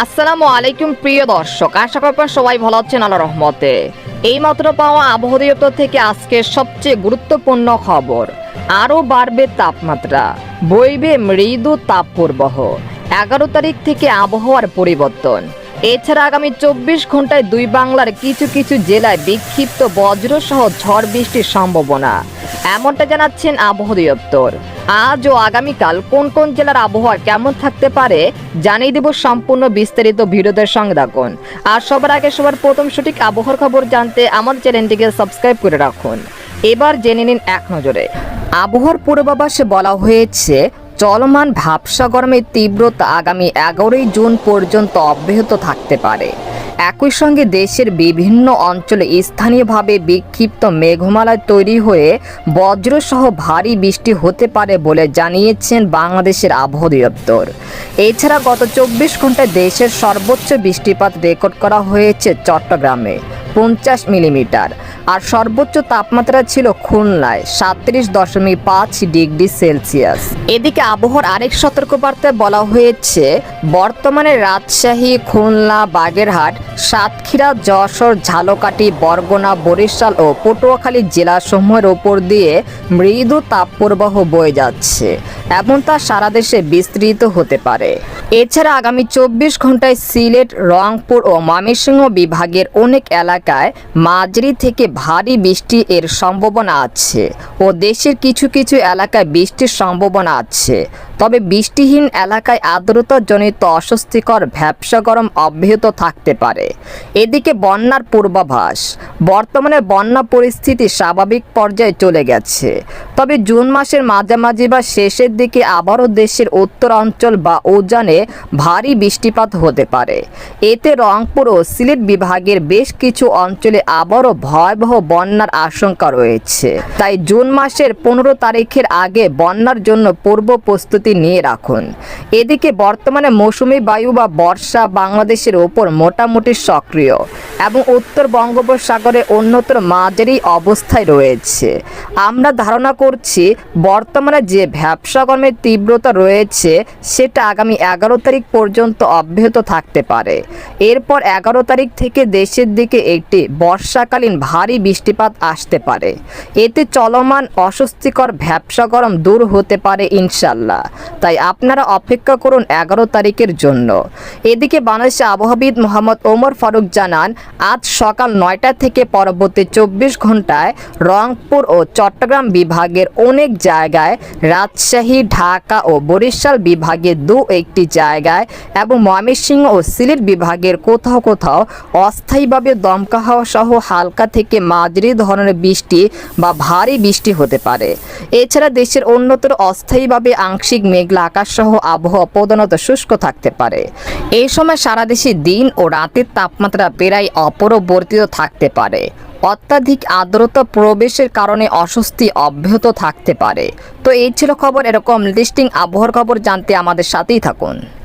আসসালামু আলাইকুম, প্রিয় দর্শক। আশা করি আপনারা সবাই ভালো আছেন আল্লাহ রহমতে। এইমাত্র পাওয়া আবহাওয়া দপ্তর থেকে আজকে সবচেয়ে গুরুত্বপূর্ণ খবর। আরও বাড়বে তাপমাত্রা। বইবে মৃদু তাপপ্রবাহ। এগারো তারিখ থেকে আবহাওয়ার পরিবর্তন। এছাড়া আগামী চব্বিশ ঘন্টায় দুই বাংলার কিছু কিছু জেলায় বিক্ষিপ্ত বজ্রসহ ঝড় বৃষ্টির সম্ভাবনা। এমনটা জানাচ্ছেন আবহাওয়া দপ্তর। আজ ও আগামীকাল কোন কোন জেলার আবহাওয়া কেমন থাকতে পারে জানিয়ে দেব সম্পূর্ণ বিস্তারিত ভিডিওদের সঙ্গে থাকুন। আর সবার আগে সবার প্রথম সঠিক আবহাওয়ার খবর জানতে আমাদের চ্যানেলটিকে সাবস্ক্রাইব করে রাখুন। এবার জেনে নিন এক নজরে। আবহাওয়ার পূর্বাভাসে বলা হয়েছে চলমান ভাবসা গরমের তীব্রতা আগামী এগারোই জুন পর্যন্ত অব্যাহত থাকতে পারে। একই সঙ্গে দেশের বিভিন্ন অঞ্চলে স্থানীয়ভাবে বিক্ষিপ্ত মেঘমালা তৈরি হয়ে বজ্রসহ ভারী বৃষ্টি হতে পারে বলে জানিয়েছেন বাংলাদেশের আবহাওয়া দপ্তর। এছাড়া গত চব্বিশ ঘন্টায় দেশের সর্বোচ্চ বৃষ্টিপাত রেকর্ড করা হয়েছে চট্টগ্রামে। পঞ্চাশ মিলিমিটার। আর সর্বোচ্চ তাপমাত্রা ছিল খুলনায় সাতত্রিশ দশমিক পাঁচ ডিগ্রি সেলসিয়াস। এদিকে আবহাওয়ার আরেক সতর্কবার্তায় বলা হয়েছে, বর্তমানে রাজশাহী, খুলনা, বাগেরহাট, সাতক্ষীরা, যশোর, ঝালকাঠি, বরগুনা, বরিশাল ও পটুয়াখালী জেলাসমূহের ওপর দিয়ে মৃদু তাপপ্রবাহ বয়ে যাচ্ছে। এবং তা সারা দেশে বিস্তৃত হতে পারে। এছাড়া আগামী চব্বিশ ঘন্টায় সিলেট, রংপুর ও ময়মনসিংহ বিভাগের অনেক এলাকায় মাঝারি থেকে ভারী বৃষ্টি এর সম্ভাবনা আছে ও দেশের কিছু কিছু এলাকায় বৃষ্টির সম্ভাবনা আছে। তবে বৃষ্টিহীন এলাকায় আর্দ্রতাজনিত অস্বস্তিকর ভ্যাবসা গরম অব্যাহত থাকতে পারে। এদিকে বন্যার পূর্বাভাস, বর্তমানে বন্যা পরিস্থিতি স্বাভাবিক পর্যায়ে চলে গেছে। তবে জুন মাসের মাঝামাঝি বা শেষের দিকে আবারও দেশের উত্তরাঞ্চল বা উজানে ভারী বৃষ্টিপাত হতে পারে। এতে রংপুর ও সিলেট বিভাগের বেশ কিছু অঞ্চলে আবারও ভয়াবহ বন্যার আশঙ্কা রয়েছে। তাই জুন মাসের পনেরো তারিখের আগে বন্যার জন্য পূর্ব প্রস্তুতি নিয়ে রাখুন। এদিকে বর্তমানে মৌসুমি বায়ু বা বর্ষা বাংলাদেশের ওপর মোটামুটি সক্রিয় এবং উত্তর বঙ্গোপসাগরে অন্যতর মাঝারি অবস্থায় রয়েছে। আমরা ধারণা করছি, বর্তমানে যে গরমের তীব্রতা রয়েছে, সেটা আগামী এগারো তারিখ পর্যন্ত অব্যাহত থাকতে পারে। এরপর এগারো তারিখ থেকে দেশের দিকে একটি বর্ষাকালীন ভারী বৃষ্টিপাত আসতে পারে। এতে চলমান অস্বস্তিকর ভ্যাবসা গরম দূর হতে পারে ইনশাল্লাহ। তাই আপনারা অপেক্ষা করুন এগারো তারিখের জন্য। এদিকে বাংলাদেশের আবহাওয়াবিদ মোহাম্মদ ওমর ফারুক জানান, আজ সকাল নয়টা থেকে পরবর্তী চব্বিশ ঘন্টায় রংপুর ও চট্টগ্রাম বিভাগের অনেক জায়গায় রাজশাহী, ঢাকা ও বরিশাল বিভাগের দু একটি জায়গায় এবং ময়মনসিংহ ও সিলেট বিভাগের কোথাও কোথাও অস্থায়ীভাবে দমকা হাওয়া সহ হালকা থেকে মাঝারি ধরনের বৃষ্টি বা ভারী বৃষ্টি হতে পারে। এছাড়া দেশের অন্যতর অস্থায়ীভাবে আংশিক মেঘলা আকাশ সহ আবহাওয়া প্রধানত শুষ্ক থাকতে পারে। এই সময় সারা দেশে দিন ও রাতের তাপমাত্রা প্রায় অপরবর্তিত থাকতে পারে। অত্যাধিক আর্দ্রতা প্রবেশের কারণে অস্বস্তি অব্যাহত থাকতে পারে। তো এই ছিল খবর, এরকম লিস্টিং আবহাওয়ার খবর জানতে আমাদের সাথেই থাকুন।